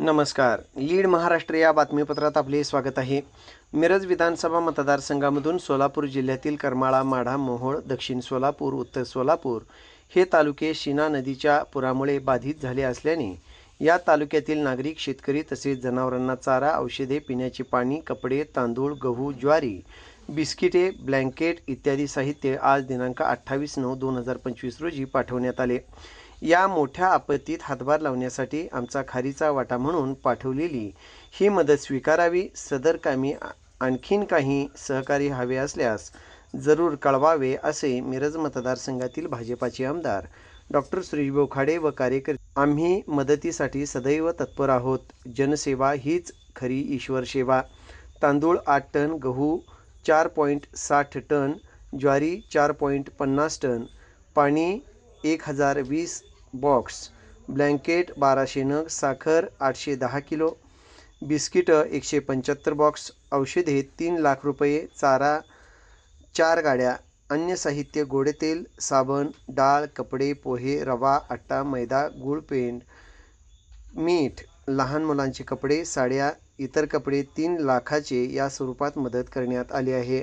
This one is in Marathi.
नमस्कार. लीड महाराष्ट्र या बातमीपत्रात आपले स्वागत आहे. मिरज विधानसभा मतदारसंघामधून सोलापूर जिल्ह्यातील करमाळा माढा मोहोळ दक्षिण सोलापूर उत्तर सोलापूर हे तालुके शिना नदीच्या पुरामुळे बाधित झाले असल्याने या तालुक्यातील नागरिक शेतकरी तसेच जनावरांना चारा औषधे पिण्याचे पाणी कपडे तांदूळ गहू ज्वारी बिस्किटे ब्लँकेट इत्यादी साहित्य आज दिनांक अठ्ठावीस नऊ दोन हजार पंचवीस रोजी पाठवण्यात आले. या मोठ्या आपत्तीत हातभार लावण्यासाठी आमचा खारीचा वाटा म्हणून पाठवलेली ही मदत स्वीकारावी. सदर कामी आणखीन काही सहकारी हवे असल्यास जरूर कळवावे असे मिरज मतदारसंघातील भाजपाचे आमदार डॉक्टर सुरेश बोखाडे व कार्यकर्ते आम्ही मदतीसाठी सदैव तत्पर आहोत. जनसेवा हीच खरी ईश्वर सेवा. तांदूळ आठ टन गहू चार पॉईंट साठ टन ज्वारी चार पॉईंट पन्नास टन पाणी एक हजार वीस बॉक्स. ब्लँकेट बाराशे नग साखर आठशे दहा किलो बिस्किटं एकशे पंच्याहत्तर बॉक्स औषधे तीन लाख रुपये चारा चार गाड्या अन्य साहित्य गोडे तेल साबण डाळ कपडे पोहे रवा आट्टा मैदा गुळ पेंड मीठ लहान मुलांचे कपडे साड्या इतर कपडे तीन लाखाचे या स्वरूपात मदत करण्यात आली आहे.